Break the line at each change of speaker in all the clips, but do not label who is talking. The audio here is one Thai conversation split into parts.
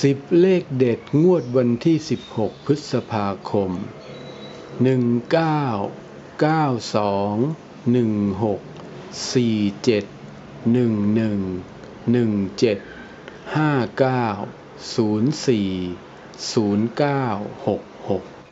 สิบเลขเด็ดงวดวันที่ 16 พฤษภาคม 19 92 16 47 11 17 59 04 0966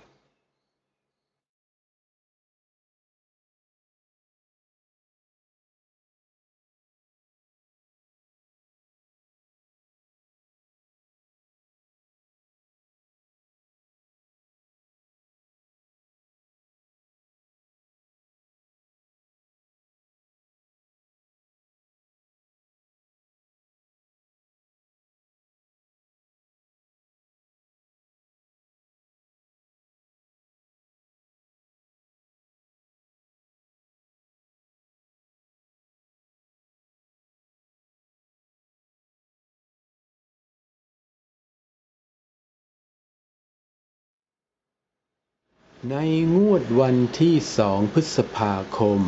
ในงวดวันที่สองพฤษภาคม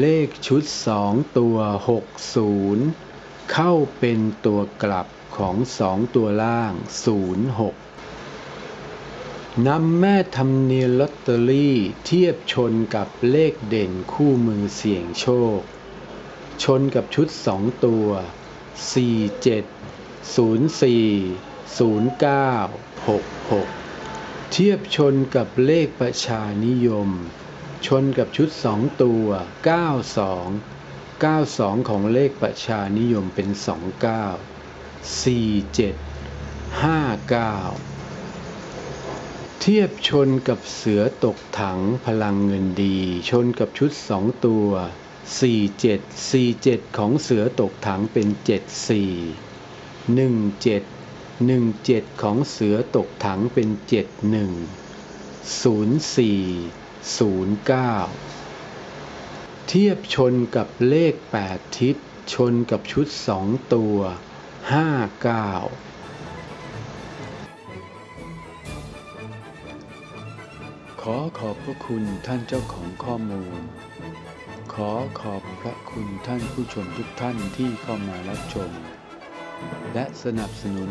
เลขชุดสองตัวหกศูนย์เข้าเป็นตัวกลับของสองตัวล่างศูนย์หกนำแม่ทำเนียนลอตเตอรี่เทียบชนกับเลขเด่นคู่มือเสี่ยงโชค ชนกับชุดสองตัว 47 04 09 66 เทียบชนกับเลขประชานิยม ชนกับชุดสองตัว 92 92 ของเลขประชานิยมเป็น 29 47 59 เทียบชนกับเสือตกถังพลังเงินดี ชนกับชุดสองตัว 47 47 ของเสือตกถังเป็น 74 17 17ของเสือตกถังเป็น71 04 09เก้าเทียบชนกับเลข8ทิศชนกับชุดสองตัว59ขอขอบพระคุณท่านเจ้าของข้อมูล ขอขอบพระคุณท่านผู้ชมทุกท่านที่เข้ามารับชม และสนับสนุน